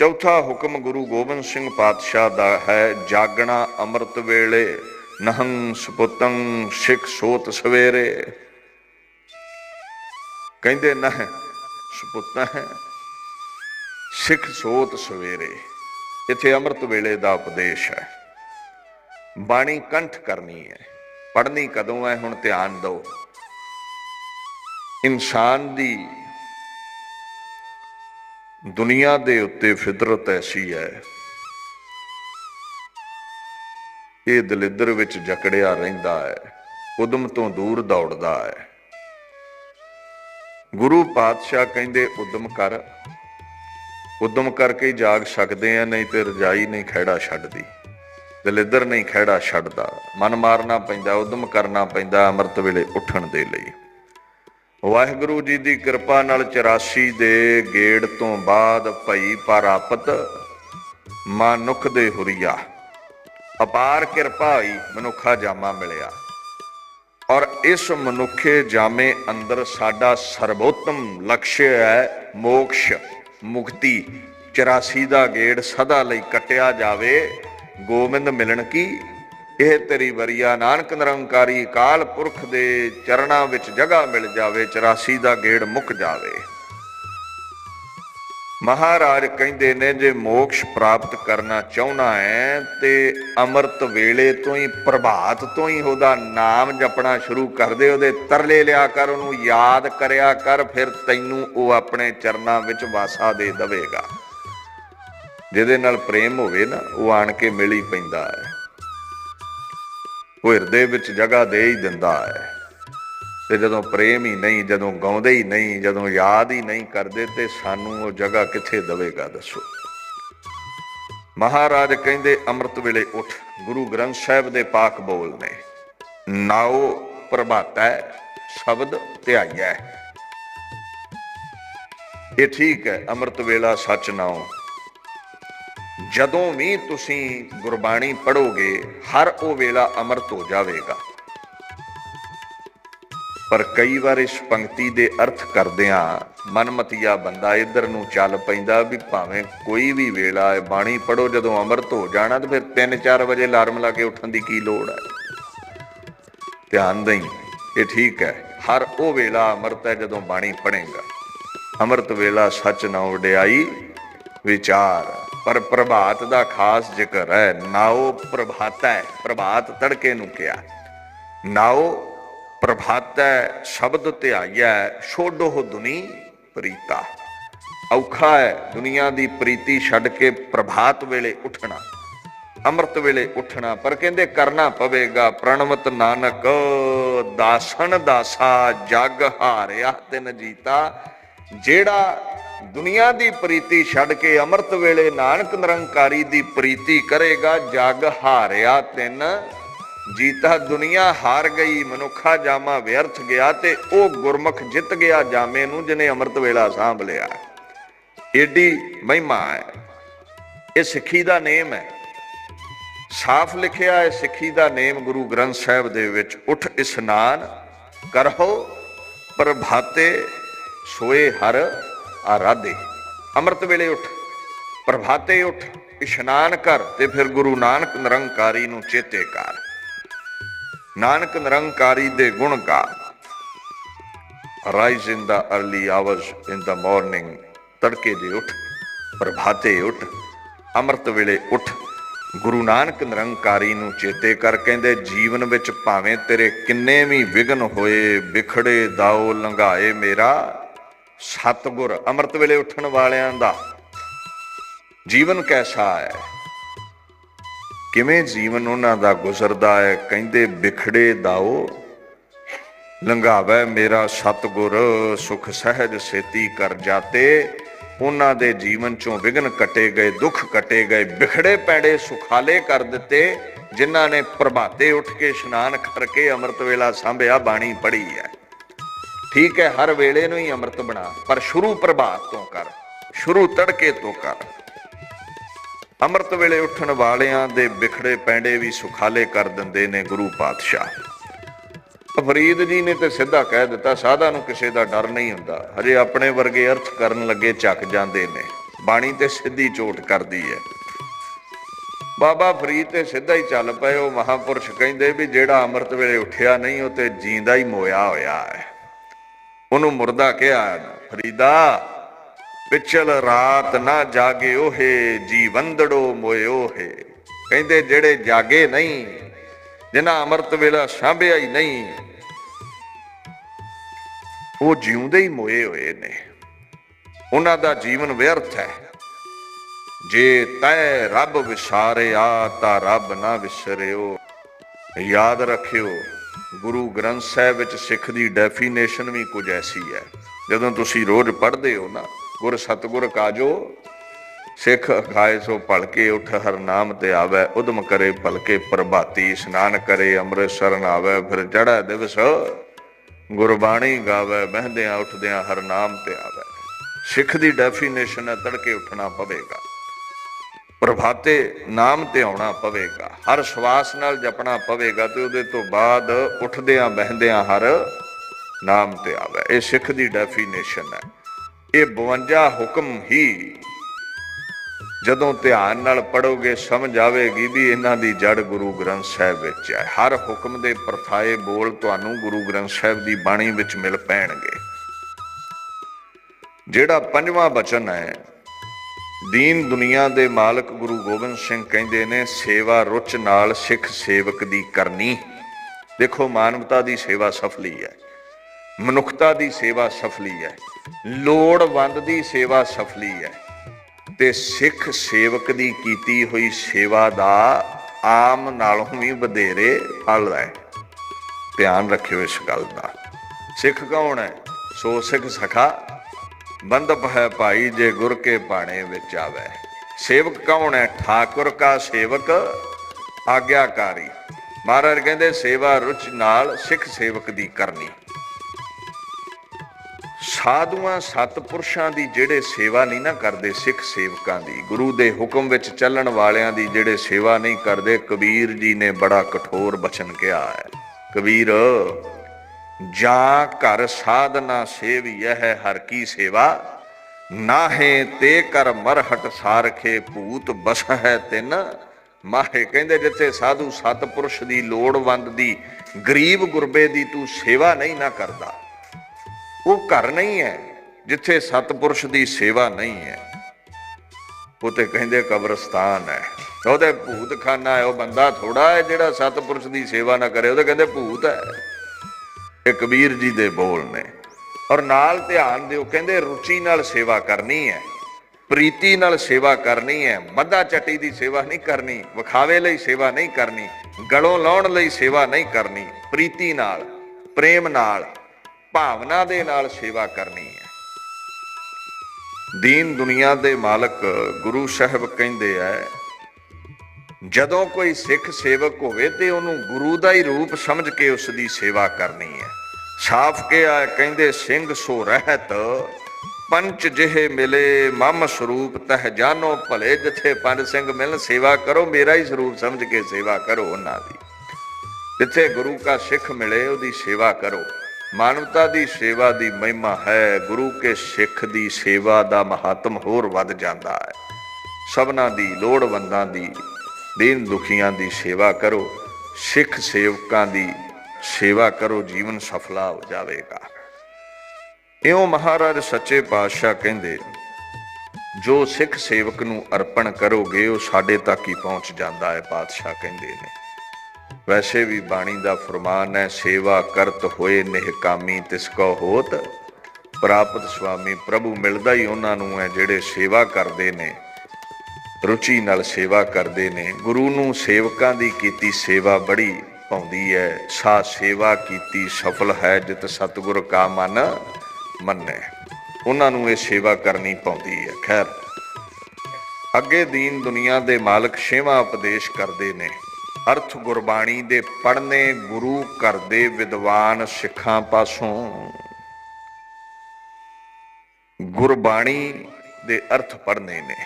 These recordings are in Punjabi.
ਚੌਥਾ ਹੁਕਮ ਗੁਰੂ ਗੋਬਿੰਦ ਸਿੰਘ ਪਾਤਸ਼ਾਹ ਦਾ ਹੈ, ਜਾਗਣਾ ਅੰਮ੍ਰਿਤ ਵੇਲੇ, ਨਹੰ ਸੁਪੁੱਤੰ ਸਿੱਖ ਸੋਤ ਸਵੇਰੇ। ਕਹਿੰਦੇ ਨਹ ਸੁਪੁੱਤਾਂ ਹੈ, ਸਿੱਖ ਸੋਤ ਸਵੇਰੇ। ਇੱਥੇ ਅੰਮ੍ਰਿਤ ਵੇਲੇ ਦਾ ਉਪਦੇਸ਼ ਹੈ। ਬਾਣੀ ਕੰਠ ਕਰਨੀ ਹੈ। ਪੜ੍ਹਨੀ ਕਦੋਂ ਹੈ, ਹੁਣ ਧਿਆਨ ਦਿਓ। ਇਨਸਾਨ ਦੀ ਦੁਨੀਆ ਦੇ ਉੱਤੇ ਫਿਤਰਤ ਐਸੀ ਹੈ। ਇਹ ਦਲਿੱਦਰ ਵਿੱਚ ਜਕੜਿਆ ਰਹਿੰਦਾ ਹੈ। ਉਦਮ ਤੋਂ ਦੂਰ ਦੌੜਦਾ ਹੈ। ਗੁਰੂ ਪਾਤਸ਼ਾਹ ਕਹਿੰਦੇ, ਉਦਮ ਕਰ। ਉਦਮ ਕਰਕੇ ਜਾਗ ਸਕਦੇ ਆ, ਨਹੀਂ ਤੇ ਰਜਾਈ ਨਹੀਂ ਖਹਿੜਾ ਛੱਡਦੀ। ਦਲਿੱਦਰ ਨਹੀਂ ਖਹਿੜਾ ਛੱਡਦਾ। ਮਨ ਮਾਰਨਾ ਪੈਂਦਾ, ਉਦਮ ਕਰਨਾ ਪੈਂਦਾ ਅੰਮ੍ਰਿਤ ਵੇਲੇ ਉੱਠਣ ਦੇ ਲਈ। ਵਾਹਿਗੁਰੂ ਜੀ ਦੀ ਕਿਰਪਾ ਨਾਲ 84 ਦੇ ਗੇੜ ਤੋਂ ਬਾਅਦ ਭਈ ਪ੍ਰਾਪਤ ਮਨੁੱਖ ਦੇ ਹੁਰੀਆ। ਅਪਾਰ ਕਿਰਪਾ ਹੋਈ ਮਨੁੱਖਾ ਜਾਮਾ ਮਿਲਿਆ। ਔਰ ਇਸ ਮਨੁੱਖੇ ਜਾਮੇ ਅੰਦਰ ਸਾਡਾ ਸਰਬੋਤਮ ਲਕਸ਼ ਹੈ ਮੋਕਸ਼, ਮੁਕਤੀ। 84 ਦਾ ਗੇੜ ਸਦਾ ਲਈ ਕੱਟਿਆ ਜਾਵੇ। ਗੋਬਿੰਦ ਮਿਲਣ ਕੀ? ਇਹ ਤੇਰੀ ਵਰੀਆ ਨਾਨਕ ਨਿਰੰਕਾਰੀ ਕਾਲ ਪੁਰਖ ਦੇ ਚਰਣਾ ਵਿੱਚ ਜਗ੍ਹਾ ਮਿਲ ਜਾਵੇ 84 ਦਾ ਗੇੜ ਮੁੱਕ ਜਾਵੇ। ਮਹਾਰਾਜ ਕਹਿੰਦੇ ਨੇ, ਜੇ ਮੋਕਸ਼ ਪ੍ਰਾਪਤ ਕਰਨਾ ਚਾਹੁੰਦਾ ਹੈ, ਤੇ ਅੰਮ੍ਰਿਤ ਵੇਲੇ ਤੋਂ ਹੀ, ਪ੍ਰਭਾਤ ਤੋਂ ਹੀ ਉਹਦਾ ਨਾਮ ਜਪਣਾ ਸ਼ੁਰੂ ਕਰ ਦੇ, ਉਹਦੇ ਤਰਲੇ ਲਿਆ ਕਰ, ਉਹਨੂੰ ਯਾਦ ਕਰਿਆ ਕਰ, ਫਿਰ ਤੈਨੂੰ ਉਹ ਆਪਣੇ ਚਰਨਾਂ ਵਿੱਚ ਵਾਸਾ ਦੇ ਦੇਵੇਗਾ। ਜਿਹਦੇ ਨਾਲ ਪ੍ਰੇਮ ਹੋਵੇ ਨਾ, ਉਹ ਆਣ ਕੇ ਮਿਲ ਹੀ ਪੈਂਦਾ ਹੈ। ਉਹ ਹਿਰਦੇ ਵਿੱਚ ਜਗ੍ਹਾ ਦੇ ਹੀ ਦਿੰਦਾ ਹੈ। ਤੇ ਜਦੋਂ ਪ੍ਰੇਮ ਹੀ ਨਹੀਂ, ਜਦੋਂ ਗਾਉਂਦੇ ਹੀ ਨਹੀਂ, ਜਦੋਂ ਯਾਦ ਹੀ ਨਹੀਂ ਕਰਦੇ, ਤੇ ਸਾਨੂੰ ਉਹ ਜਗ੍ਹਾ ਕਿੱਥੇ ਦੇਵੇਗਾ ਦੱਸੋ? ਮਹਾਰਾਜ ਕਹਿੰਦੇ, ਅੰਮ੍ਰਿਤ ਵੇਲੇ ਉੱਠ, ਗੁਰੂ ਗ੍ਰੰਥ ਸਾਹਿਬ ਦੇ ਪਾਕ ਬੋਲ ਨੇ। ਨਾਉ ਪ੍ਰਭਾਤੈ ਸ਼ਬਦ ਧਿਆਈਐ। ਇਹ ਠੀਕ ਹੈ, ਅੰਮ੍ਰਿਤ ਵੇਲਾ ਸੱਚ ਨਾਉ। ਜਦੋਂ ਵੀ ਤੁਸੀਂ ਗੁਰਬਾਣੀ ਪੜੋਗੇ ਹਰ ਉਹ ਵੇਲਾ ਅੰਮ੍ਰਿਤ ਹੋ ਜਾਵੇਗਾ। ਪਰ ਕਈ ਵਾਰ ਇਸ ਪੰਕਤੀ ਦੇ ਅਰਥ ਕਰਦਿਆਂ ਮਨਮਤੀਆ ਬੰਦਾ ਇੱਧਰ ਨੂੰ ਚੱਲ ਪੈਂਦਾ ਵੀ ਭਾਵੇਂ ਕੋਈ ਵੀ ਵੇਲਾ ਹੈ ਬਾਣੀ ਪੜੋ ਜਦੋਂ ਅੰਮ੍ਰਿਤ ਹੋ ਜਾਣਾ ਤੇ ਫਿਰ 3-4 ਵਜੇ ਅਲਾਰਮ ਲਾ ਕੇ ਉੱਠਣ ਦੀ ਕੀ ਲੋੜ ਹੈ? ਧਿਆਨ ਦੇਈ, ਇਹ ਠੀਕ ਹੈ, ਹਰ ਉਹ ਵੇਲਾ ਅੰਮ੍ਰਿਤ ਹੈ ਜਦੋਂ ਬਾਣੀ ਪੜੇਗਾ ਅੰਮ੍ਰਿਤ ਵੇਲਾ ਸੱਚ ਨਾ ਉਡਿਆਈ, ਵਿਚਾਰ। ਪਰ ਪ੍ਰਭਾਤ ਦਾ ਖਾਸ ਜ਼ਿਕਰ ਹੈ, ਨਾਉ ਪ੍ਰਭਾਤੈ, ਪ੍ਰਭਾਤ ਤੜਕੇ ਨੂੰ ਕਿਹਾ। ਨਾਉ ਪ੍ਰਭਾਤੈ ਸ਼ਬਦ ਧਿਆਈਐ, ਛੋਡੋ ਦੁਨੀ ਪ੍ਰੀਤਾ। ਔਖਾ ਹੈ ਦੁਨੀਆ ਦੀ ਪ੍ਰੀਤੀ ਛੱਡ ਕੇ ਪ੍ਰਭਾਤ ਵੇਲੇ ਉੱਠਣਾ, ਅੰਮ੍ਰਿਤ ਵੇਲੇ ਉੱਠਣਾ, ਪਰ ਕਹਿੰਦੇ ਕਰਨਾ ਪਵੇਗਾ, ਪ੍ਰਣਵਤ ਨਾਨਕ ਦਾਸਨ ਦਾਸਾ ਜਗ ਹਾਰਿਆ ਤਿਨ ਜੀਤਾ, ਜਿਹੜਾ ਦੁਨੀਆ ਦੀ ਪ੍ਰੀਤੀ ਛੱਡ ਕੇ ਅੰਮ੍ਰਿਤ ਵੇਲੇ ਨਾਨਕ ਨਿਰੰਕਾਰੀ ਦੀ ਪ੍ਰੀਤੀ ਕਰੇਗਾ ਜਗ ਹਾਰਿਆ ਤਿੰਨ। ਜੀਤਾ ਦੁਨੀਆ ਹਾਰ ਗਈ, ਮਨੁੱਖਾ ਜਾਮਾ ਵਿਅਰਥ ਗਿਆ ਤੇ ਉਹ ਗੁਰਮੁਖ ਜਿੱਤ ਗਿਆ ਜਾਮੇ ਨੂੰ ਜਿਹਨੇ ਅੰਮ੍ਰਿਤ ਵੇਲਾ ਸਾਂਭ ਲਿਆ। ਏਡੀ ਮਹਿਮਾ ਹੈ। ਇਹ ਸਿੱਖੀ ਦਾ ਨੇਮ ਹੈ। ਸਾਫ਼ ਲਿਖਿਆ ਹੈ, ਸਿੱਖੀ ਦਾ ਨੇਮ ਗੁਰੂ ਗ੍ਰੰਥ ਸਾਹਿਬ ਦੇ ਵਿੱਚ, ਉਠ ਇਸਨਾਨ ਕਰੋ ਪ੍ਰਭਾਤੇ ਸੋਏ ਹਰ ਆਰਾਧੇ। ਅੰਮ੍ਰਿਤ ਵੇਲੇ ਉੱਠ, ਪ੍ਰਭਾਤੇ ਉੱਠ, ਇਸ਼ਨਾਨ ਕਰ ਤੇ ਫਿਰ ਗੁਰੂ ਨਾਨਕ ਨਿਰੰਕਾਰੀ ਨੂੰ ਚੇਤੇ ਕਰ। ਨਾਨਕ ਨਿਰੰਕਾਰੀ ਦੇ ਗੁਣ ਗਾ। Rise in the early hours in the morning ਤੜਕੇ ਦੇ ਉੱਠ, ਪ੍ਰਭਾਤੇ ਉੱਠ, ਅੰਮ੍ਰਿਤ ਵੇਲੇ ਉੱਠ, ਗੁਰੂ ਨਾਨਕ ਨਿਰੰਕਾਰੀ ਨੂੰ ਚੇਤੇ ਕਰ ਕਹਿੰਦੇ, ਜੀਵਨ ਵਿੱਚ ਭਾਵੇਂ ਤੇਰੇ ਕਿੰਨੇ ਵੀ ਵਿਗਨ ਹੋਏ, ਵਿਖੜੇ ਦਾਓ ਲੰਘਾਏ ਮੇਰਾ ਸਤਗੁਰ ਅੰਮ੍ਰਿਤ ਵੇਲੇ ਉੱਠਣ ਵਾਲਿਆਂ ਦਾ ਜੀਵਨ ਕੈਸਾ ਹੈ? ਕਿਵੇਂ ਜੀਵਨ ਉਹਨਾਂ ਦਾ ਗੁਜ਼ਰਦਾ ਹੈ? ਕਹਿੰਦੇ ਵਿਖੜੇ ਦਾਓ, ਲੰਘਾਵੇ ਮੇਰਾ ਸਤਗੁਰ, ਸੁਖ ਸਹਿਜ ਸੇਤੀ ਕਰ ਜਾਤੇ। ਉਹਨਾਂ ਦੇ ਜੀਵਨ ਚੋਂ ਵਿਗਨ ਕੱਟੇ ਗਏ, ਦੁੱਖ ਕੱਟੇ ਗਏ ਵਿਖੜੇ ਪੈੜੇ ਸੁਖਾਲੇ ਕਰ ਦਿੱਤੇ, ਜਿਨ੍ਹਾਂ ਨੇ ਪ੍ਰਭਾਤੇ ਉੱਠ ਕੇ ਇਸ਼ਨਾਨ ਕਰਕੇ ਅੰਮ੍ਰਿਤ ਵੇਲਾ ਸੰਭਿਆ, ਬਾਣੀ ਪੜ੍ਹੀ ਹੈ। ਠੀਕ ਹੈ, ਹਰ ਵੇਲੇ ਨੂੰ ਹੀ ਅੰਮ੍ਰਿਤ ਬਣਾ। ਪਰ ਸ਼ੁਰੂ ਪ੍ਰਭਾਤ ਤੋਂ ਕਰ, ਸ਼ੁਰੂ ਤੜਕੇ ਤੋਂ ਕਰ। ਅੰਮ੍ਰਿਤ ਵੇਲੇ ਉੱਠਣ ਵਾਲਿਆਂ ਦੇ ਵਿਖੜੇ ਪੈਂਡੇ ਵੀ ਸੁਖਾਲੇ ਕਰ ਦਿੰਦੇ ਨੇ ਗੁਰੂ ਪਾਤਸ਼ਾਹ। ਫਰੀਦ ਜੀ ਨੇ ਤੇ ਸਿੱਧਾ ਕਹਿ ਦਿੱਤਾ, ਸਾਧਾ ਨੂੰ ਕਿਸੇ ਦਾ ਡਰ ਨਹੀਂ ਹੁੰਦਾ। ਹਜੇ ਆਪਣੇ ਵਰਗੇ ਅਰਥ ਕਰਨ ਲੱਗੇ ਚੱਕ ਜਾਂਦੇ ਨੇ। ਬਾਣੀ ਤੇ ਸਿੱਧੀ ਚੋਟ ਕਰਦੀ ਹੈ। ਬਾਬਾ ਫਰੀਦ ਤੇ ਸਿੱਧਾ ਹੀ ਚੱਲ ਪਏ, ਉਹ ਮਹਾਪੁਰਸ਼ ਕਹਿੰਦੇ ਵੀ ਜਿਹੜਾ ਅੰਮ੍ਰਿਤ ਵੇਲੇ ਉੱਠਿਆ ਨਹੀਂ, ਉਹ ਤੇ ਜੀਂਦਾ ਹੀ ਮੋਇਆ ਹੋਇਆ ਹੈ। ਉਹਨੂੰ ਮੁਰਦਾ ਕਿਹਾ, ਫਰੀਦਾ, ਪਿਛਲ ਰਾਤ ਨਾ ਜਾਗੇ ਓਹੇ ਜੀਵੰਦੜੋ ਮੋਇਓ ਹੈ ਕਹਿੰਦੇ, ਜਿਹੜੇ ਜਾਗੇ ਨਹੀਂ, ਜਿਨ੍ਹਾਂ ਅੰਮ੍ਰਿਤ ਵੇਲਾ ਸਾਂਭਿਆ ਹੀ ਨਹੀਂ, ਉਹ ਜਿਉਂਦੇ ਹੀ ਮੋਏ ਹੋਏ ਨੇ। ਉਹਨਾਂ ਦਾ ਜੀਵਨ ਵਿਅਰਥ ਹੈ। ਜੇ ਤੈ ਰੱਬ ਵਿਸਾਰਿਆ, ਤਾਂ ਰੱਬ ਨਾ ਵਿਸਰਿਓ। ਯਾਦ ਰੱਖਿਓ ਗੁਰੂ ਗ੍ਰੰਥ ਸਾਹਿਬ ਵਿੱਚ ਸਿੱਖ ਦੀ ਡੈਫੀਨੇਸ਼ਨ ਵੀ ਕੁਝ ਐਸੀ ਹੈ। ਜਦੋਂ ਤੁਸੀਂ ਰੋਜ਼ ਪੜ੍ਹਦੇ ਹੋ ਨਾ, ਗੁਰ ਸਤਗੁਰ ਕਾਜੋ, ਸਿੱਖ ਖਾਏ ਸੋ ਭਲਕੇ ਉਠ, ਹਰ ਨਾਮ ਤੇ ਆਵੇ, ਉਦਮ ਕਰੇ ਭਲਕੇ ਪ੍ਰਭਾਤੀ, ਇਸ਼ਨਾਨ ਕਰੇ ਅੰਮ੍ਰਿਤ ਸ਼ਰਨ ਆਵੇ ਫਿਰ ਚੜਾ ਦਿਵਸ, ਗੁਰਬਾਣੀ ਗਾਵੇ ਬਹਿੰਦਿਆਂ ਉੱਠਦਿਆਂ ਹਰ ਨਾਮ ਤੇ ਆਵੇ। ਸਿੱਖ ਦੀ ਡੈਫੀਨੇਸ਼ਨ ਹੈ, ਤੜਕੇ ਉੱਠਣਾ ਪਵੇਗਾ। ਪ੍ਰਭਾਤੇ ਨਾਮ ਤੇ ਆਉਣਾ ਪਵੇਗਾ। ਹਰ ਸਵਾਸ ਨਾਲ ਜਪਣਾ ਪਵੇਗਾ ਤੇ ਉਹਦੇ ਤੋਂ ਬਾਅਦ ਉੱਠਦਿਆਂ ਬਹਿੰਦਿਆਂ ਹਰ ਨਾਮ ਤੇ ਆਵੇ। ਇਹ ਸਿੱਖ ਦੀ ਡੈਫੀਨੇਸ਼ਨ ਹੈ। ਇਹ 52 ਹੁਕਮ ਹੀ ਜਦੋਂ ਧਿਆਨ ਨਾਲ ਪੜੋਗੇ ਸਮਝ ਆਵੇਗੀ ਵੀ ਇਹਨਾਂ ਦੀ ਜੜ ਗੁਰੂ ਗ੍ਰੰਥ ਸਾਹਿਬ ਵਿੱਚ ਹੈ। ਹਰ ਹੁਕਮ ਦੇ ਪਰਥਾਏ ਬੋਲ ਤੁਹਾਨੂੰ ਗੁਰੂ ਗ੍ਰੰਥ ਸਾਹਿਬ ਦੀ ਬਾਣੀ ਵਿੱਚ ਮਿਲ ਪੈਣਗੇ। ਜਿਹੜਾ ਪੰਜਵਾਂ ਬਚਨ ਹੈ ਦੀਨ ਦੁਨੀਆ ਦੇ ਮਾਲਕ ਗੁਰੂ ਗੋਬਿੰਦ ਸਿੰਘ ਕਹਿੰਦੇ ਨੇ, ਸੇਵਾ ਰੁੱਚ ਨਾਲ ਸਿੱਖ ਸੇਵਕ ਦੀ ਕਰਨੀ। ਦੇਖੋ, ਮਾਨਵਤਾ ਦੀ ਸੇਵਾ ਸਫਲੀ ਹੈ। ਮਨੁੱਖਤਾ ਦੀ ਸੇਵਾ ਸਫਲੀ ਹੈ। ਲੋੜਵੰਦ ਦੀ ਸੇਵਾ ਸਫਲੀ ਹੈ। ਤੇ ਸਿੱਖ ਸੇਵਕ ਦੀ ਕੀਤੀ ਹੋਈ ਸੇਵਾ ਦਾ ਆਮ ਨਾਲੋਂ ਵੀ ਵਧੇਰੇ ਫਲ ਹੈ। ਧਿਆਨ ਰੱਖਿਓ ਇਸ ਗੱਲ ਦਾ। ਸਿੱਖ ਕੌਣ ਹੈ? ਸੋ ਸਿੱਖ ਸਖਾ ਬੰਦਪ ਹੈ ਭਾਈ ਜੇ ਗੁਰ ਕੇ ਬਾਣੇ ਵਿੱਚ ਆਵੇ। ਸੇਵਕ ਕੌਣ ਹੈ? ਠਾਕੁਰ ਕਾ ਸੇਵਕ, ਆਗਿਆਕਾਰੀ। ਮਹਾਰਾਜ ਕਹਿੰਦੇ, ਸੇਵਾ ਰੁਚ ਨਾਲ ਸਿੱਖ ਸੇਵਕ ਦੀ ਕਰਨੀ। ਸਾਧੂਆਂ, ਸਤਪੁਰਸ਼ਾਂ ਦੀ ਜਿਹੜੇ ਸੇਵਾ ਨਹੀਂ ਨਾ ਕਰਦੇ ਸਿੱਖ ਸੇਵਕਾਂ ਦੀ, ਗੁਰੂ ਦੇ ਹੁਕਮ ਵਿੱਚ ਚੱਲਣ ਵਾਲਿਆਂ ਦੀ ਜਿਹੜੇ ਸੇਵਾ ਨਹੀਂ ਕਰਦੇ, ਕਬੀਰ ਜੀ ਨੇ ਬੜਾ ਕਠੋਰ ਬਚਨ ਕਿਹਾ ਹੈ। ਕਬੀਰ ਜਾਂ ਘਰ ਸਾਧਨਾ ਸੇਵਿਯ ਹੈ ਹਰ ਕੀ ਸੇਵਾ, ਨਾਹੇ ਤੇ ਕਰ ਮਰਹਟ ਸਾਰਖੇ ਭੂਤ ਬਸ ਹੈ ਤਿਨ। ਮਾਹੇ ਕਹਿੰਦੇ ਜਿੱਥੇ ਸਾਧੂ ਸਤਪੁਰਸ਼ ਦੀ ਲੋੜਵੰਦ ਦੀ ਗਰੀਬ ਗੁਰਬੇ ਦੀ ਤੂੰ ਸੇਵਾ ਨਹੀਂ ਨਾ ਕਰਦਾ। ਉਹ ਘਰ ਨਹੀਂ ਹੈ ਜਿੱਥੇ ਸਤਪੁਰਸ਼ ਦੀ ਸੇਵਾ ਨਹੀਂ ਹੈ। ਉਹ ਤੇ ਕਹਿੰਦੇ ਕਬਰਸਤਾਨ ਹੈ। ਉਹਦੇ ਭੂਤ ਖਾਨਾ ਹੈ, ਉਹ ਬੰਦਾ ਥੋੜਾ ਹੈ ਜਿਹੜਾ ਸਤਪੁਰਸ਼ ਦੀ ਸੇਵਾ ਨਾ ਕਰੇ ਉਹਦੇ ਕਹਿੰਦੇ ਭੂਤ ਹੈ। ਇਹ ਕਬੀਰ ਜੀ ਦੇ ਬੋਲ ਨੇ। ਔਰ ਨਾਲ ਧਿਆਨ ਦਿਓ, ਕਹਿੰਦੇ ਰੁਚੀ ਨਾਲ ਸੇਵਾ ਕਰਨੀ ਹੈ, ਪ੍ਰੀਤੀ ਨਾਲ ਸੇਵਾ ਕਰਨੀ ਹੈ ਮੱਦਾ ਚਟੀ ਦੀ ਸੇਵਾ ਨਹੀਂ ਕਰਨੀ, ਵਿਖਾਵੇ ਲਈ ਸੇਵਾ ਨਹੀਂ ਕਰਨੀ, ਗਲੋਂ ਲਾਉਣ ਲਈ ਸੇਵਾ ਨਹੀਂ ਕਰਨੀ, ਪ੍ਰੀਤੀ ਨਾਲ, ਪ੍ਰੇਮ ਨਾਲ, ਭਾਵਨਾ ਦੇ ਨਾਲ ਸੇਵਾ ਕਰਨੀ ਹੈ। ਦੀਨ ਦੁਨੀਆ ਦੇ ਮਾਲਕ ਗੁਰੂ ਸਾਹਿਬ ਕਹਿੰਦੇ ਐ ਜਦੋਂ ਕੋਈ ਸਿੱਖ ਸੇਵਕ ਹੋਵੇ ਤੇ ਉਹਨੂੰ ਗੁਰੂ ਦਾ ਹੀ ਰੂਪ ਸਮਝ ਕੇ ਉਸ ਦੀ ਸੇਵਾ ਕਰਨੀ ਹੈ। ਸਾਫ਼ ਕਿਹਾ ਕਹਿੰਦੇ ਸਿੰਘ ਸੋ ਰਹਿਤ, ਪੰਚ ਜਿਹੇ ਮਿਲੇ, ਮਮ ਸਰੂਪ ਤਹ ਜਾਨੋ ਭਲੇ, ਜਿੱਥੇ ਪੰਜ ਸਿੰਘ ਮਿਲਣ, ਸੇਵਾ ਕਰੋ, ਮੇਰਾ ਹੀ ਸਰੂਪ ਸਮਝ ਕੇ ਸੇਵਾ ਕਰੋ ਉਹਨਾਂ ਦੀ। ਜਿੱਥੇ ਗੁਰੂ ਕਾ ਸਿੱਖ ਮਿਲੇ, ਉਹਦੀ ਸੇਵਾ ਕਰੋ। ਮਾਨਵਤਾ ਦੀ ਸੇਵਾ ਦੀ ਮਹਿਮਾ ਹੈ, ਗੁਰੂ ਕੇ ਸਿੱਖ ਦੀ ਸੇਵਾ ਦਾ ਮਹੱਤਮ ਹੋਰ ਵੱਧ ਜਾਂਦਾ ਹੈ। ਸਭਨਾ ਦੀ ਲੋੜਵੰਦਾਂ ਦੀ ਦੀਨ ਦੁਖੀਆਂ ਦੀ ਸੇਵਾ ਕਰੋ, ਸਿੱਖ ਸੇਵਕਾਂ ਦੀ ਸੇਵਾ ਕਰੋ, ਜੀਵਨ ਸਫਲਾ ਹੋ ਜਾਵੇਗਾ। ਇਉਂ ਮਹਾਰਾਜ ਸੱਚੇ ਪਾਤਸ਼ਾਹ ਕਹਿੰਦੇ, ਜੋ ਸਿੱਖ ਸੇਵਕ ਨੂੰ ਅਰਪਣ ਕਰੋਗੇ, ਉਹ ਸਾਡੇ ਤੱਕ ਹੀ ਪਹੁੰਚ ਜਾਂਦਾ ਹੈ, ਪਾਤਸ਼ਾਹ ਕਹਿੰਦੇ ਨੇ। ਵੈਸੇ ਵੀ ਬਾਣੀ ਦਾ ਫਰਮਾਨ ਹੈ, ਸੇਵਾ ਕਰਤ ਹੋਏ ਨਿਹਕਾਮੀ ਤਿਸ ਕੋ ਹੋਤ। ਪ੍ਰਾਪਤ ਸੁਆਮੀ ਪ੍ਰਭੂ ਮਿਲਦਾ ਹੀ ਉਹਨਾਂ ਨੂੰ ਹੈ, ਜਿਹੜੇ ਸੇਵਾ ਕਰਦੇ ਨੇ। ਰੁਚੀ ਨਾਲ ਸੇਵਾ ਕਰਦੇ ਨੇ। ਗੁਰੂ ਨੂੰ ਸੇਵਕਾਂ ਦੀ ਕੀਤੀ ਸੇਵਾ ਬੜੀ ਪਾਉਂਦੀ ਹੈ ਸਾ ਸੇਵਾ ਕੀਤੀ ਸਫਲ ਹੈ ਜਿਤ ਸਤਿਗੁਰ ਕਾ ਮਨ ਮੰਨੇ। ਉਹਨਾਂ ਨੂੰ ਇਹ ਸੇਵਾ ਕਰਨੀ ਪਾਉਂਦੀ ਹੈ ਖੈਰ, ਅੱਗੇ ਦੀਨ ਦੁਨੀਆ ਦੇ ਮਾਲਕ ਛੇਵਾਂ ਉਪਦੇਸ਼ ਕਰਦੇ ਨੇ। ਅਰਥ ਗੁਰਬਾਣੀ ਦੇ ਪੜ੍ਹਨੇ ਗੁਰੂ ਘਰ ਦੇ ਵਿਦਵਾਨ ਸਿੱਖਾਂ ਪਾਸੋਂ। ਗੁਰਬਾਣੀ ਦੇ ਅਰਥ ਪੜ੍ਹਨੇ ਨੇ।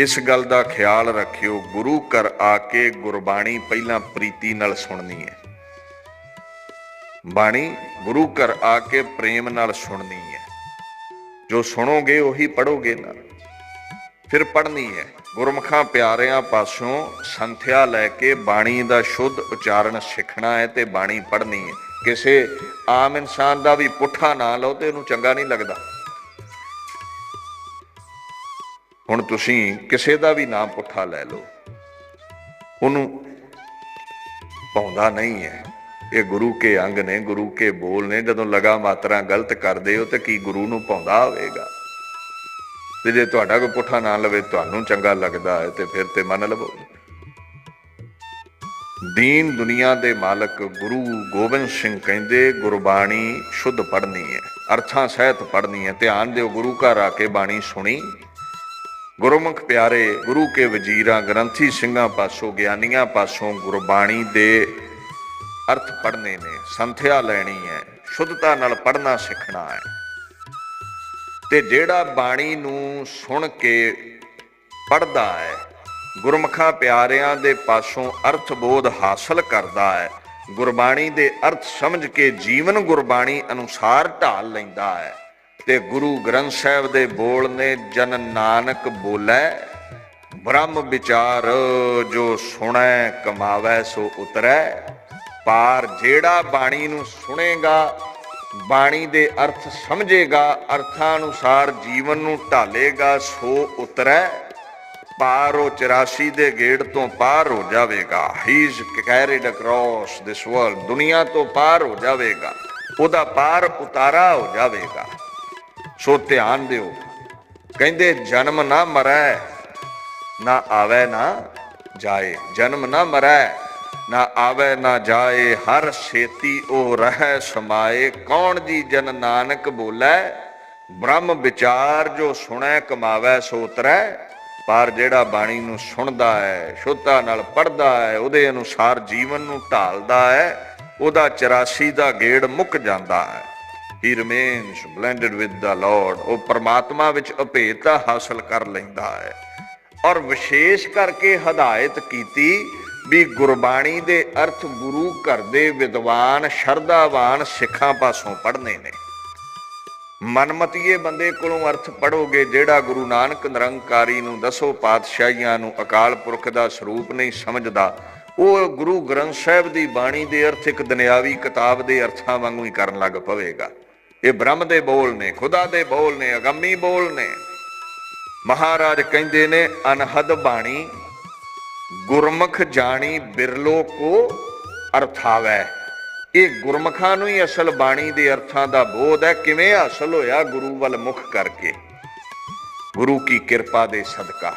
ਇਸ ਗੱਲ ਦਾ ਖਿਆਲ ਰੱਖਿਓ, ਗੁਰੂ ਘਰ ਆ ਕੇ ਗੁਰਬਾਣੀ ਪਹਿਲਾਂ ਪ੍ਰੀਤੀ ਨਾਲ ਸੁਣਨੀ ਹੈ। ਬਾਣੀ ਗੁਰੂ ਘਰ ਆ ਕੇ ਪ੍ਰੇਮ ਨਾਲ ਸੁਣਨੀ ਹੈ। ਜੋ ਸੁਣੋਗੇ ਉਹੀ ਪੜੋਗੇ ਨਾ। ਫਿਰ ਪੜ੍ਹਨੀ ਹੈ। ਗੁਰਮਖਾਂ ਪਿਆਰਿਆਂ ਪਾਸੋਂ ਸੰਥਿਆ ਲੈ ਕੇ ਬਾਣੀ ਦਾ ਸ਼ੁੱਧ ਉਚਾਰਨ ਸਿੱਖਣਾ ਹੈ ਤੇ ਬਾਣੀ ਪੜ੍ਹਨੀ ਹੈ। ਕਿਸੇ ਆਮ ਇਨਸਾਨ ਦਾ ਵੀ ਪੁੱਠਾ ਨਾ ਲਓ ਤੇ ਉਹਨੂੰ ਚੰਗਾ ਨਹੀਂ ਲੱਗਦਾ। ਹੁਣ ਤੁਸੀਂ ਕਿਸੇ ਦਾ ਵੀ ਨਾਮ ਪੁੱਠਾ ਲੈ ਲਓ। ਉਹਨੂੰ ਪਾਉਂਦਾ ਨਹੀਂ ਹੈ। ਇਹ ਗੁਰੂ ਕੇ ਅੰਗ ਨੇ, ਗੁਰੂ ਕੇ ਬੋਲ ਨੇ। ਜਦੋਂ ਲਗਾ ਮਾਤਰਾ ਗਲਤ ਕਰਦੇ ਹੋ ਤੇ ਕੀ ਗੁਰੂ ਨੂੰ ਪਾਉਂਦਾ ਹੋਵੇਗਾ? ਤੇ ਜੇ ਤੁਹਾਡਾ ਕੋਈ ਪੁੱਠਾ ਨਾ ਲਵੇ, ਤੁਹਾਨੂੰ ਚੰਗਾ ਲੱਗਦਾ ਹੈ ਤੇ ਫਿਰ ਤੇ ਮੰਨ ਲਵੋ। ਦੀਨ ਦੁਨੀਆ ਦੇ ਮਾਲਕ ਗੁਰੂ ਗੋਬਿੰਦ ਸਿੰਘ ਕਹਿੰਦੇ, ਗੁਰਬਾਣੀ ਸ਼ੁੱਧ ਪੜ੍ਹਨੀ ਹੈ, ਅਰਥਾਂ ਸਹਿਤ ਪੜ੍ਹਨੀ ਹੈ। ਧਿਆਨ ਦਿਓ, ਗੁਰੂ ਘਰ ਆ ਕੇ ਬਾਣੀ ਸੁਣੀ। ਗੁਰਮੁਖ ਪਿਆਰੇ, ਗੁਰੂ ਕੇ ਵਜ਼ੀਰਾਂ, ਗ੍ਰੰਥੀ ਸਿੰਘਾਂ ਪਾਸੋਂ, ਗਿਆਨੀਆਂ ਪਾਸੋਂ ਗੁਰਬਾਣੀ ਦੇ ਅਰਥ ਪੜ੍ਹਨੇ ਨੇ, ਸੰਥਿਆ ਲੈਣੀ ਹੈ, ਸ਼ੁੱਧਤਾ ਨਾਲ ਪੜ੍ਹਨਾ ਸਿੱਖਣਾ ਹੈ। ਤੇ ਜਿਹੜਾ ਬਾਣੀ ਨੂੰ ਸੁਣ ਕੇ ਪੜਦਾ ਹੈ, ਗੁਰਮਖਾਂ ਪਿਆਰਿਆਂ ਦੇ ਪਾਸੋਂ ਅਰਥ ਬੋਧ ਹਾਸਲ ਕਰਦਾ ਹੈ, ਗੁਰਬਾਣੀ ਦੇ ਅਰਥ ਸਮਝ ਕੇ ਜੀਵਨ ਗੁਰਬਾਣੀ ਅਨੁਸਾਰ ਢਾਲ ਲੈਂਦਾ ਹੈ। ਤੇ ਗੁਰੂ ਗ੍ਰੰਥ ਸਾਹਿਬ ਦੇ ਬੋਲ ਨੇ, ਜਨ ਨਾਨਕ ਬੋਲੇ, ਬ੍ਰਹਮ ਵਿਚਾਰ ਜੋ ਸੁਣੈ, ਕਮਾਵੈ ਸੋ ਉਤਰੈ। ਪਾਰ ਜਿਹੜਾ ਬਾਣੀ ਨੂੰ ਸੁਣੇਗਾ, ਬਾਣੀ ਦੇ ਅਰਥ ਸਮਝੇਗਾ ਅਰਥਾਂ ਅਨੁਸਾਰ ਜੀਵਨ ਨੂੰ ਢਾਲੇਗਾ, ਸੋ ਉਤਰੈ। ਪਾਰ ਉਹ 84 ਦੇ ਗੇੜ ਤੋਂ ਪਾਰ ਹੋ ਜਾਵੇਗਾ। He is carried across this world ਦੁਨੀਆ ਤੋਂ ਪਾਰ ਹੋ ਜਾਵੇਗਾ। ਉਹਦਾ ਪਾਰ ਉਤਾਰਾ ਹੋ ਜਾਵੇਗਾ। ਸੋ ਧਿਆਨ ਦਿਓ। ਕਹਿੰਦੇ, ਜਨਮ ਨਾ ਮਰੈ, ਨਾ ਆਵੇ ਨਾ ਜਾਏ। ਜਨਮ ਨਾ ਮਰੈ, ਨਾ ਆਵੇ ਨਾ ਜਾਏ। ਹਰ ਛੇਤੀ ਉਹ ਰਹਿ ਸਮਾਏ। ਕੌਣ ਜੀ ਜਨ ਨਾਨਕ ਬੋਲੇ? ਬ੍ਰਹਮ ਵਿਚਾਰ ਜੋ ਸੁਣੈ ਕਮਾਵੇ ਸੋਤਰੈ ਪਰ ਜਿਹੜਾ ਬਾਣੀ ਨੂੰ ਸੁਣਦਾ ਹੈ, ਸ਼ੁੱਧਤਾ ਨਾਲ ਪੜਦਾ ਹੈ, ਉਹਦੇ ਅਨੁਸਾਰ ਜੀਵਨ ਨੂੰ ਢਾਲਦਾ ਹੈ, ਉਹਦਾ 84 ਦਾ ਗੇੜ ਮੁੱਕ ਜਾਂਦਾ ਹੈ। He remains blended with the lord ਉਹ ਪਰਮਾਤਮਾ ਵਿੱਚ ਅਭੇਦਤਾ ਹਾਸਲ ਕਰ ਲੈਂਦਾ ਹੈ। ਔਰ ਵਿਸ਼ੇਸ਼ ਕਰਕੇ ਹਦਾਇਤ ਕੀਤੀ ਵੀ ਗੁਰਬਾਣੀ ਦੇ ਅਰਥ ਗੁਰੂ ਘਰ ਦੇ ਵਿਦਵਾਨ, ਸ਼ਰਧਾਵਾਨ ਸਿੱਖਾਂ ਪਾਸੋਂ ਪੜ੍ਹਨੇ ਨੇ। ਮਨਮਤੀਏ ਬੰਦੇ ਕੋਲੋਂ ਅਰਥ ਪੜੋਗੇ ਜਿਹੜਾ ਗੁਰੂ ਨਾਨਕ ਨਿਰੰਕਾਰੀ ਨੂੰ ਦਸੋ, ਪਾਤਸ਼ਾਹੀਆਂ ਨੂੰ ਅਕਾਲ ਪੁਰਖ ਦਾ ਸਰੂਪ ਨਹੀਂ ਸਮਝਦਾ। ਉਹ ਗੁਰੂ ਗ੍ਰੰਥ ਸਾਹਿਬ ਦੀ ਬਾਣੀ ਦੇ ਅਰਥ ਇੱਕ ਦੁਨਿਆਵੀ ਕਿਤਾਬ ਦੇ ਅਰਥਾਂ ਵਾਂਗੂ ਹੀ ਕਰਨ ਲੱਗ ਪਵੇਗਾ। ਇਹ ਬ੍ਰਹਮ ਦੇ ਬੋਲ ਨੇ, ਖੁਦਾ ਦੇ ਬੋਲ ਨੇ, ਅਗੰਮੀ ਬੋਲ ਨੇ। ਮਹਾਰਾਜ ਕਹਿੰਦੇ ਨੇ, ਅਨਹਦ ਬਾਣੀ, ਗੁਰਮੁਖ ਜਾਣੀ ਬਿਰਲੋ ਕੋ ਅਰਥਾਵੈ। ਇਹ ਗੁਰਮਖਾਂ ਨੂੰ ਹੀ ਅਸਲ ਬਾਣੀ ਦੇ ਅਰਥਾਂ ਦਾ ਬੋਧ ਹੈ, ਕਿਵੇਂ ਹਾਸਲ ਹੋਇਆ ਗੁਰੂ ਵੱਲ ਮੁਖ ਕਰਕੇ। ਗੁਰੂ ਕੀ ਕਿਰਪਾ ਦੇ ਸਦਕਾ।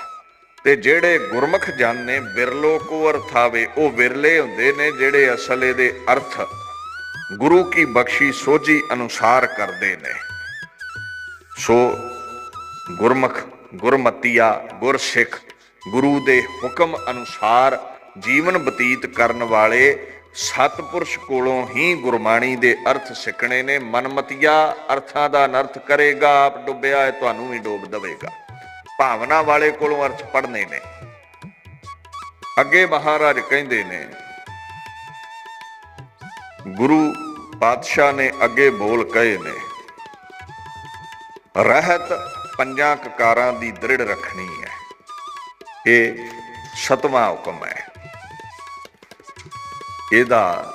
ਤੇ ਜਿਹੜੇ ਗੁਰਮੁਖ ਜਨ ਬਿਰਲੋ ਕੋ ਅਰਥਾਵੇ, ਉਹ ਵਿਰਲੇ ਹੁੰਦੇ ਨੇ ਜਿਹੜੇ ਅਸਲ ਦੇ ਅਰਥ ਗੁਰੂ ਕੀ ਬਖਸ਼ੀ ਸੋਝੀ ਅਨੁਸਾਰ ਕਰਦੇ ਨੇ। ਸੋ ਗੁਰਮੁਖ, ਗੁਰਮਤੀਆ, ਗੁਰਸਿੱਖ, ਗੁਰੂ ਦੇ ਹੁਕਮ ਅਨੁਸਾਰ ਜੀਵਨ ਬਤੀਤ ਕਰਨ ਵਾਲੇ ਸਤਪੁਰਸ਼ ਕੋਲੋਂ ਹੀ ਗੁਰਬਾਣੀ ਦੇ ਅਰਥ ਸਿੱਖਣੇ ਨੇ। ਮਨਮਤੀਆ ਅਰਥਾਂ ਦਾ ਅਨਰਥ ਕਰੇਗਾ, ਆਪ ਡੁੱਬਿਆ ਹੈ, ਤੁਹਾਨੂੰ ਵੀ ਡੋਬ ਦੇਵੇਗਾ। ਭਾਵਨਾ ਵਾਲੇ ਕੋਲੋਂ ਅਰਥ ਪੜ੍ਹਨੇ ਨੇ। ਅੱਗੇ ਮਹਾਰਾਜ ਕਹਿੰਦੇ ਨੇ ਗੁਰੂ ਪਾਤਸ਼ਾਹ ਨੇ ਅੱਗੇ ਬੋਲ ਕਹੇ ਨੇ, ਰਹਿਤ ਪੰਜਾਂ ਕਕਾਰਾਂ ਦੀ ਦ੍ਰਿੜ ਰੱਖਣੀ ਹੈ। ਇਹ ਸਤਵਾਂ ਹੁਕਮ ਹੈ। ਇਹਦਾ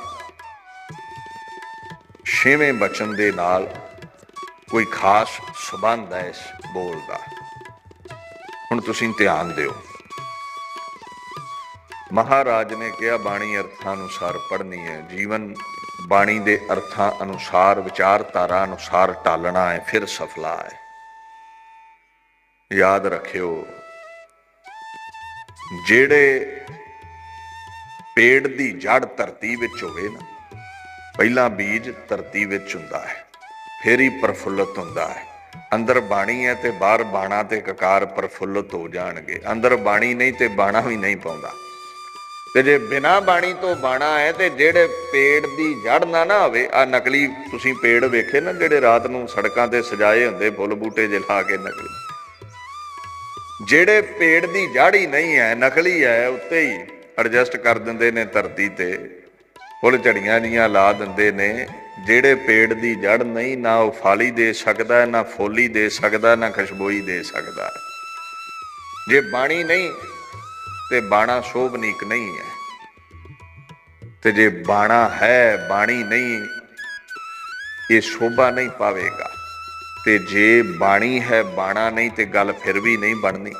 ਛੇਵੇਂ ਬਚਨ ਦੇ ਨਾਲ ਕੋਈ ਖਾਸ ਸਬੰਧ ਹੈ ਇਸ ਬੋਲ ਦਾ। ਹੁਣ ਤੁਸੀਂ ਧਿਆਨ ਦਿਓ। ਮਹਾਰਾਜ ਨੇ ਕਿਹਾ, ਬਾਣੀ ਅਰਥਾਂ ਅਨੁਸਾਰ ਪੜ੍ਹਨੀ ਹੈ। ਜੀਵਨ ਬਾਣੀ ਦੇ ਅਰਥਾਂ ਅਨੁਸਾਰ ਵਿਚਾਰਧਾਰਾ ਅਨੁਸਾਰ ਟਾਲਣਾ ਹੈ, ਫਿਰ ਸਫਲਾ ਹੈ। ਯਾਦ ਰੱਖਿਓ, ਜਿਹੜੇ ਪੇੜ ਦੀ ਜੜ ਧਰਤੀ ਵਿੱਚ ਹੋਵੇ ਨਾ, ਪਹਿਲਾਂ ਬੀਜ ਧਰਤੀ ਵਿੱਚ ਹੁੰਦਾ ਹੈ, ਫਿਰ ਹੀ ਪ੍ਰਫੁੱਲਤ ਹੁੰਦਾ ਹੈ। ਅੰਦਰ ਬਾਣੀ ਹੈ ਤੇ ਬਾਹਰ ਬਾਣਾ ਤੇ ਕਕਾਰ ਪ੍ਰਫੁੱਲਤ ਹੋ ਜਾਣਗੇ। ਅੰਦਰ ਬਾਣੀ ਨਹੀਂ ਤੇ ਬਾਣਾ ਵੀ ਨਹੀਂ ਪਾਉਂਦਾ। ਤੇ ਜੇ ਬਿਨਾ ਬਾਣੀ ਤੋਂ ਬਾਣਾ ਹੈ ਤੇ ਜਿਹੜੇ ਪੇੜ ਦੀ ਜੜ ਨਾ ਨਾ ਹੋਵੇ ਆ ਨਕਲੀ ਤੁਸੀਂ ਪੇੜ ਵੇਖੇ ਨਾ ਜਿਹੜੇ ਰਾਤ ਨੂੰ ਸੜਕਾਂ ਤੇ ਸਜਾਏ ਹੁੰਦੇ, ਫੁੱਲ ਬੂਟੇ ਜੇ ਲਾ ਕੇ ਨਕਲੀ। ਜਿਹੜੇ ਪੇੜ ਦੀ ਜੜ ਹੀ ਨਹੀਂ ਹੈ, ਨਕਲੀ ਹੈ, ਉੱਤੇ ਹੀ ਐਡਜਸਟ ਕਰ ਦਿੰਦੇ ਨੇ ਧਰਤੀ ਤੇ। ਫੁੱਲ ਝੜੀਆਂ ਜੀਆਂ ਲਾ ਦਿੰਦੇ ਨੇ, ਜਿਹੜੇ ਪੇੜ ਦੀ ਜੜ ਨਹੀਂ, ਨਾ ਉਹ ਫਾਲੀ ਦੇ ਸਕਦਾ, ਨਾ ਫੋਲੀ ਦੇ ਸਕਦਾ, ਨਾ ਖੁਸ਼ਬੋਈ ਦੇ ਸਕਦਾ। ਜੇ ਬਾਣੀ ਨਹੀਂ ਤੇ ਬਾਣਾ ਸ਼ੋਭਨੀਕ ਨਹੀਂ ਹੈ। ਤੇ ਜੇ ਬਾਣਾ ਹੈ, ਬਾਣੀ ਨਹੀਂ, ਇਹ ਸ਼ੋਭਾ ਨਹੀਂ ਪਾਵੇਗਾ। ਤੇ ਜੇ ਬਾਣੀ ਹੈ, ਬਾਣਾ ਨਹੀਂ, ਤੇ ਗੱਲ ਫਿਰ ਵੀ ਨਹੀਂ ਬਣਨੀ।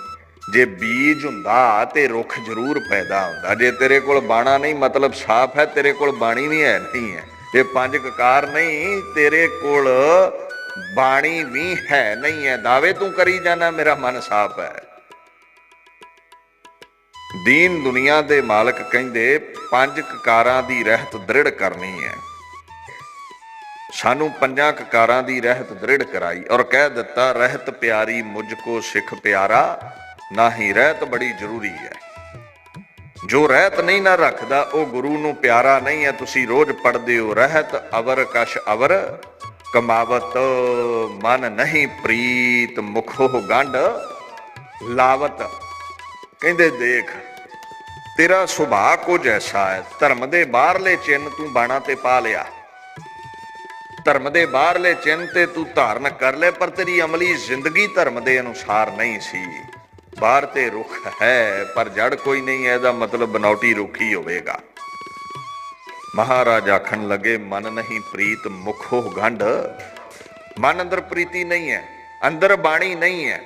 ਜੇ ਬੀਜ ਹੁੰਦਾ ਤੇ ਰੁੱਖ ਜ਼ਰੂਰ ਪੈਦਾ ਹੁੰਦਾ। ਜੇ ਤੇਰੇ ਕੋਲ ਬਾਣਾ ਨਹੀਂ, ਮਤਲਬ ਸਾਫ਼ ਹੈ, ਤੇਰੇ ਕੋਲ ਬਾਣੀ ਨਹੀਂ ਹੈ ਨਹੀਂ ਹੈ। ਜੇ ਪੰਜ ਕਕਾਰ ਨਹੀਂ, ਤੇਰੇ ਕੋਲ ਬਾਣੀ ਵੀ ਹੈ, ਨਹੀਂ ਹੈ। ਦਾਅਵੇ ਤੂੰ ਕਰੀ ਜਾਣਾ, ਮੇਰਾ ਮਨ ਸਾਫ਼ ਹੈ। ਦੀਨ ਦੁਨੀਆ ਦੇ ਮਾਲਕ ਕਹਿੰਦੇ, ਪੰਜ ਕਕਾਰਾਂ ਦੀ ਰਹਿਤ ਦ੍ਰਿੜ ਕਰਨੀ ਹੈ। ਸਾਨੂੰ ਪੰਜਾਂ ਕਕਾਰਾਂ ਦੀ ਰਹਿਤ ਦ੍ਰਿੜ ਕਰਾਈ ਔਰ ਕਹਿ ਦਿੱਤਾ, ਰਹਿਤ ਪਿਆਰੀ ਮੁਝ ਕੋ ਸਿੱਖ ਪਿਆਰਾ ਨਾ ਹੀ ਰਹਿਤ ਬੜੀ ਜ਼ਰੂਰੀ ਹੈ। ਜੋ ਰਹਿਤ ਨਹੀਂ ਨਾ ਰੱਖਦਾ, ਉਹ ਗੁਰੂ ਨੂੰ ਪਿਆਰਾ ਨਹੀਂ ਹੈ। ਤੁਸੀਂ ਰੋਜ਼ ਪੜ੍ਹਦੇ ਹੋ, ਰਹਿਤ ਅਵਰ ਕਸ਼ ਅਵਰ, ਕਮਾਵਤ ਮਨ ਨਹੀਂ ਪ੍ਰੀਤ ਮੁਖੋ ਗੰਢ, ਲਾਵਤ ਕਹਿੰਦੇ ਦੇਖ ਤੇਰਾ ਸੁਭਾਅ ਕੁਝ ਐਸਾ ਹੈ, ਧਰਮ ਦੇ ਬਾਹਰਲੇ ਚਿੰਨ ਤੂੰ ਬਾਣਾ ਤੇ ਪਾ ਲਿਆ। ਧਰਮ ਦੇ ਬਾਹਰਲੇ ਚਿੰਨ ਤੇ ਤੂੰ ਧਾਰਨ ਕਰ ਲੈ, ਪਰ ਤੇਰੀ ਅਮਲੀ ਜ਼ਿੰਦਗੀ ਧਰਮ ਦੇ ਅਨੁਸਾਰ ਨਹੀਂ ਸੀ। ਬਾਹਰ ਤੇ ਰੁੱਖ ਹੈ, ਪਰ ਜੜ ਕੋਈ ਨਹੀਂ ਹੈ ਇਹਦਾ ਮਤਲਬ ਬਨੌਟੀ ਰੁੱਖ ਹੀ ਹੋਵੇਗਾ। ਮਹਾਰਾਜ ਆਖਣ ਲੱਗੇ, ਮਨ ਨਹੀਂ ਪ੍ਰੀਤ ਮੁਖੋ ਗੰਢ। ਮਨ ਅੰਦਰ ਪ੍ਰੀਤੀ ਨਹੀਂ ਹੈ, ਅੰਦਰ ਬਾਣੀ ਨਹੀਂ ਹੈ।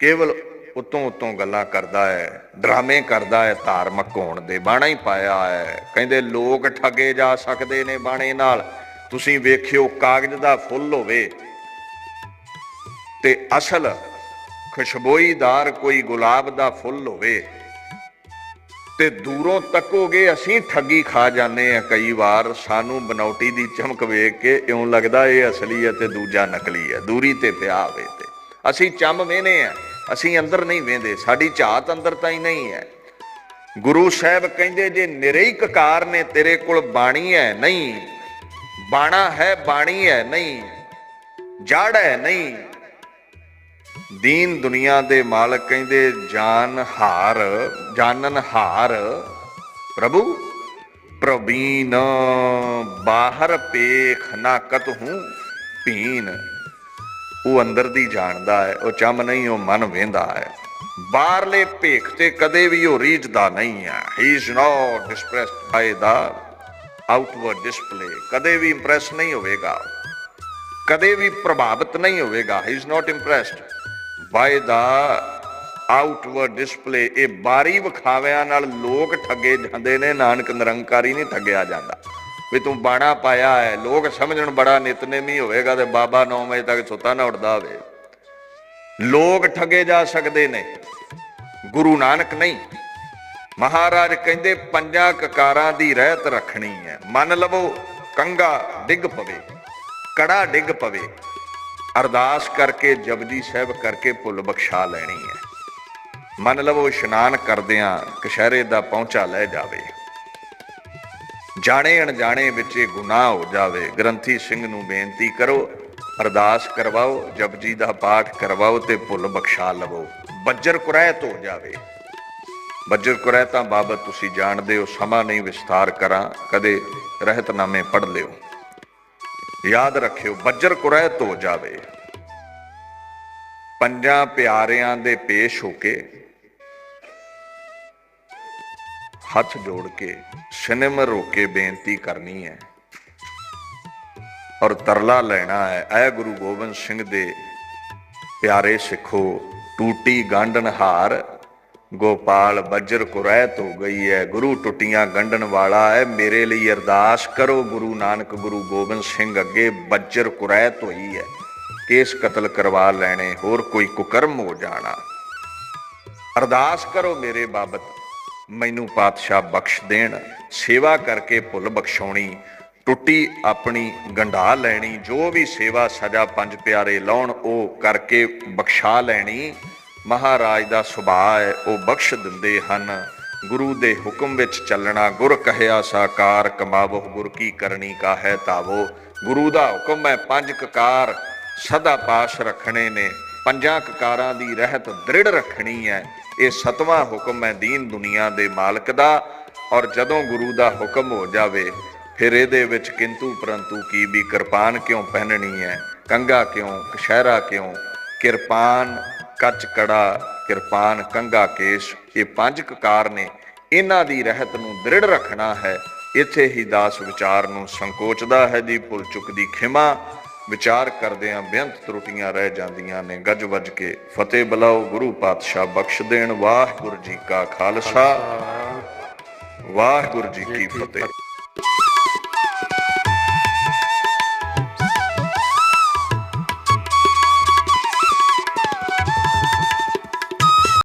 ਕੇਵਲ ਉਤੋਂ ਉਤੋਂ ਗੱਲਾਂ ਕਰਦਾ ਹੈ, ਡਰਾਮੇ ਕਰਦਾ ਹੈ, ਧਾਰਮਿਕ ਹੋਣ ਦੇ ਬਾਣਾ ਹੀ ਪਾਇਆ ਹੈ। ਕਹਿੰਦੇ, ਲੋਕ ਠੱਗੇ ਜਾ ਸਕਦੇ ਨੇ ਬਾਣੇ ਨਾਲ। ਤੁਸੀਂ ਵੇਖਿਓ, ਕਾਗਜ਼ ਦਾ ਫੁੱਲ ਹੋਵੇ ਤੇ ਅਸਲ ਖੁਸ਼ਬੋਈਦਾਰ ਕੋਈ ਗੁਲਾਬ ਦਾ ਫੁੱਲ ਹੋਵੇ ਤੇ ਦੂਰੋਂ ਤੱਕੋਗੇ, ਅਸੀਂ ਠੱਗੀ ਖਾ ਜਾਂਦੇ ਆ ਕਈ ਵਾਰ ਸਾਨੂੰ ਬਨੌਟੀ ਦੀ ਚਮਕ ਵੇਖ ਕੇ ਇਉਂ ਲੱਗਦਾ, ਇਹ ਅਸਲੀ ਹੈ ਤੇ ਦੂਜਾ ਨਕਲੀ ਹੈ। ਦੂਰੀ ਤੇ ਪਿਆ ਹੋਵੇ ਤੇ। ਅਸੀਂ ਚੰਮ ਵੇਨੇ ਆ ਅਸੀਂ ਅੰਦਰ ਨਹੀਂ ਵੇਂਦੇ, ਸਾਡੀ ਝਾਤ ਅੰਦਰ ਤਾਂ ਹੀ ਨਹੀਂ ਹੈ। ਗੁਰੂ ਸਾਹਿਬ ਕਹਿੰਦੇ, ਜੇ ਨਿਰੇ ਕਕਾਰ ਨੇ ਤੇਰੇ ਕੋਲ ਬਾਣੀ ਹੈ, ਨਹੀਂ। ਬਾਣਾ ਹੈ, ਬਾਣੀ ਹੈ, ਨਹੀਂ। ਜੜ ਹੈ, ਨਹੀਂ। ਦੀਨ ਦੁਨੀਆ ਦੇ ਮਾਲਕ ਕਹਿੰਦੇ, ਜਾਨ ਹਾਰ, ਜਾਨਨ ਹਾਰ। ਪ੍ਰਭੂ, ਪ੍ਰਵੀਨ, ਬਾਹਰ ਪੇਖ ਨਾ ਕਤਹੂ ਪੀਨ ਉਹ ਅੰਦਰ ਦੀ ਜਾਣਦਾ ਹੈ, ਉਹ ਚੰਮ ਨਹੀਂ, ਉਹ ਮਨ ਵੇਂਦਾ ਹੈ। ਬਾਹਰਲੇ ਭੇਖ ਤੇ ਕਦੇ ਵੀ ਉਹ ਰੀਝਦਾ ਨਹੀਂ ਹੈ। He is not depressed by the outward display ਕਦੇ ਵੀ ਇੰਪ੍ਰੈਸ ਨਹੀਂ ਹੋਵੇਗਾ। ਕਦੇ ਵੀ ਪ੍ਰਭਾਵਿਤ ਨਹੀਂ ਹੋਵੇਗਾ। He is not impressed by the outward display ਇਹ ਬਾਰੀ ਵਿਖਾਵਿਆਂ ਨਾਲ ਲੋਕ ਠੱਗੇ ਜਾਂਦੇ ਨੇ। ਨਾਨਕ ਨਿਰੰਕਾਰੀ ਨਹੀਂ ਠੱਗਿਆ ਜਾਂਦਾ। ਵੀ ਤੂੰ ਬਾਣਾ ਪਾਇਆ ਹੈ। ਲੋਕ ਸਮਝਣ ਬੜਾ ਨਿਤਨੇਮੀ ਹੋਵੇਗਾ ਤੇ ਬਾਬਾ 9 ਵਜੇ ਤੱਕ ਸੁੱਤਾ ਨਾ ਉੱਠਦਾ ਹੋਵੇ। ਲੋਕ ਠੱਗੇ ਜਾ ਸਕਦੇ ਨੇ। ਗੁਰੂ ਨਾਨਕ ਨਹੀਂ। ਮਹਾਰਾਜ ਕਹਿੰਦੇ ਪੰਜਾਂ ਕਕਾਰਾਂ ਦੀ ਰਹਿਤ ਰੱਖਣੀ ਹੈ। ਮੰਨ ਲਵੋ ਕੰਗਾ ਡਿੱਗ ਪਵੇ, ਕੜਾ ਡਿੱਗ ਪਵੇ। ਅਰਦਾਸ ਕਰਕੇ ਜਪਜੀ ਸਾਹਿਬ ਕਰਕੇ ਭੁੱਲ ਬਖਸ਼ਾ ਲੈਣੀ ਹੈ। ਮੰਨ ਲਵੋ ਇਸ਼ਨਾਨ ਕਰਦਿਆਂ ਕਸ਼ਹਿਰੇ ਦਾ ਪਹੁੰਚਾ ਲੈ ਜਾਵੇ। ਜਾਣੇ ਅਣਜਾਣੇ ਵਿੱਚ ਇਹ ਗੁਨਾਹ ਹੋ ਜਾਵੇ। ਗ੍ਰੰਥੀ ਸਿੰਘ ਨੂੰ ਬੇਨਤੀ ਕਰੋ, ਅਰਦਾਸ ਕਰਵਾਓ ਜਪਜੀ ਦਾ ਪਾਠ ਕਰਵਾਓ ਤੇ ਭੁੱਲ ਬਖਸ਼ਾ ਲਵੋ। ਬੱਜਰ ਕੁਰੈਤ ਹੋ ਜਾਵੇ। ਬੱਜਰ ਕੁਰੈਤਾਂ ਬਾਬਤ ਤੁਸੀਂ ਜਾਣਦੇ ਹੋ, ਸਮਾਂ ਨਹੀਂ ਵਿਸਥਾਰ ਕਰਾਂ, ਕਦੇ ਰਹਿਤਨਾਮੇ ਪੜ੍ਹ ਲਿਓ। ਯਾਦ ਰੱਖਿਓ, ਬੱਜਰ ਕੁਰੈਤ ਹੋ ਜਾਵੇ। ਪੰਜਾਂ ਪਿਆਰਿਆਂ ਦੇ ਪੇਸ਼ ਹੋ ਕੇ ਹੱਥ ਜੋੜ ਕੇ ਸਿਨੇਮਰ ਹੋ ਕੇ ਬੇਨਤੀ ਕਰਨੀ ਹੈ। ਔਰ ਤਰਲਾ ਲੈਣਾ ਹੈ, ਐ ਗੁਰੂ ਗੋਬਿੰਦ ਸਿੰਘ ਦੇ ਪਿਆਰੇ ਸਿੱਖੋ, ਟੂਟੀ ਗੰਢਨ ਹਾਰ ਗੋਪਾਲ ਬੱਜਰ ਕੁਰੈਤ ਹੋ ਗਈ ਹੈ, ਗੁਰੂ ਟੁੱਟੀਆਂ ਗੰਢਣ ਵਾਲਾ ਹੈ, ਮੇਰੇ ਲਈ ਅਰਦਾਸ ਕਰੋ ਗੁਰੂ ਨਾਨਕ, ਗੁਰੂ ਗੋਬਿੰਦ ਸਿੰਘ ਅੱਗੇ ਬੱਜਰ ਕੁਰੈਤ ਹੋਈ ਹੈ। ਕੇਸ ਕਤਲ ਕਰਵਾ ਲੈਣੇ, ਹੋਰ ਕੋਈ ਕੁਕਰਮ ਹੋ ਜਾਣਾ। ਅਰਦਾਸ ਕਰੋ ਮੇਰੇ ਬਾਬਤ। ਮੈਨੂੰ ਪਾਤਸ਼ਾਹ ਬਖਸ਼ ਦੇਣ, ਸੇਵਾ ਕਰਕੇ ਭੁੱਲ ਬਖਸ਼ਾਉਣੀ, ਟੁੱਟੀ ਆਪਣੀ ਗੰਢਾ ਲੈਣੀ, ਜੋ ਵੀ ਸੇਵਾ ਸਜਾ ਪੰਜ ਪਿਆਰੇ ਲਾਉਣ, ਉਹ ਕਰਕੇ ਬਖਸ਼ਾ ਲੈਣੀ। ਮਹਾਰਾਜ ਦਾ ਸੁਭਾਅ ਹੈ, ਉਹ ਬਖਸ਼ ਦਿੰਦੇ ਹਨ। ਗੁਰੂ ਦੇ ਹੁਕਮ ਵਿੱਚ ਚੱਲਣਾ, ਗੁਰ ਕਹਿਆ ਸਾਕਾਰ, ਕਮਾਵੋ, ਗੁਰ ਕੀ ਕਰਨੀ ਕਾ ਹੈ ਤਾਵੋ ਗੁਰੂ ਦਾ ਹੁਕਮ ਹੈ, ਪੰਜ ਕਕਾਰ ਸਦਾ ਪਾਸ ਰੱਖਣੇ ਨੇ, ਪੰਜਾਂ ਕਕਾਰਾਂ ਦੀ ਰਹਿਤ ਦ੍ਰਿੜ ਰੱਖਣੀ ਹੈ। ਇਹ ਸਤਵਾਂ ਹੁਕਮ ਹੈ ਦੀਨ ਦੁਨੀਆ ਦੇ ਮਾਲਕ ਦਾ, ਔਰ ਜਦੋਂ ਗੁਰੂ ਦਾ ਹੁਕਮ ਹੋ ਜਾਵੇ, ਫਿਰ ਇਹਦੇ ਵਿੱਚ ਕਿੰਤੂ ਪਰੰਤੂ ਕੀ ਵੀ ਕਿਰਪਾਨ ਕਿਉਂ ਪਹਿਨਣੀ ਹੈ? ਕੰਗਾ ਕਿਉਂ? ਕਸ਼ਹਿਰਾ ਕਿਉਂ? ਕਿਰਪਾਨ ਕੱਚ ਕੜਾ, ਕਿਰਪਾਨ ਕੰਗਾ ਕੇਸ਼, ਇਹ ਪੰਜ ਕਕਾਰ ਨੇ, ਇਹਨਾਂ ਦੀ ਰਹਿਤ ਨੂੰ ਦ੍ਰਿੜ ਰੱਖਣਾ ਹੈ। ਇੱਥੇ ਹੀ ਦਾਸ ਵਿਚਾਰ ਨੂੰ ਸੰਕੋਚਦਾ ਹੈ ਦੀ ਭੁੱਲ ਚੁੱਕ ਦੀ ਖਿਮਾ ਵਿਚਾਰ ਕਰਦਿਆਂ ਬੇਅੰਤ ਤਰੁੱਟੀਆਂ ਰਹਿ ਜਾਂਦੀਆਂ ਨੇ ਗੱਜ ਵੱਜ ਕੇ ਫਤਿਹ ਬਲਾਓ ਗੁਰੂ ਪਾਤਸ਼ਾਹ ਬਖਸ਼ ਦੇਣ ਵਾਹਿਗੁਰੂ ਜੀ ਕਾ ਖਾਲਸਾ। ਵਾਹਿਗੁਰੂ ਜੀ ਕੀ ਫਤਿਹ।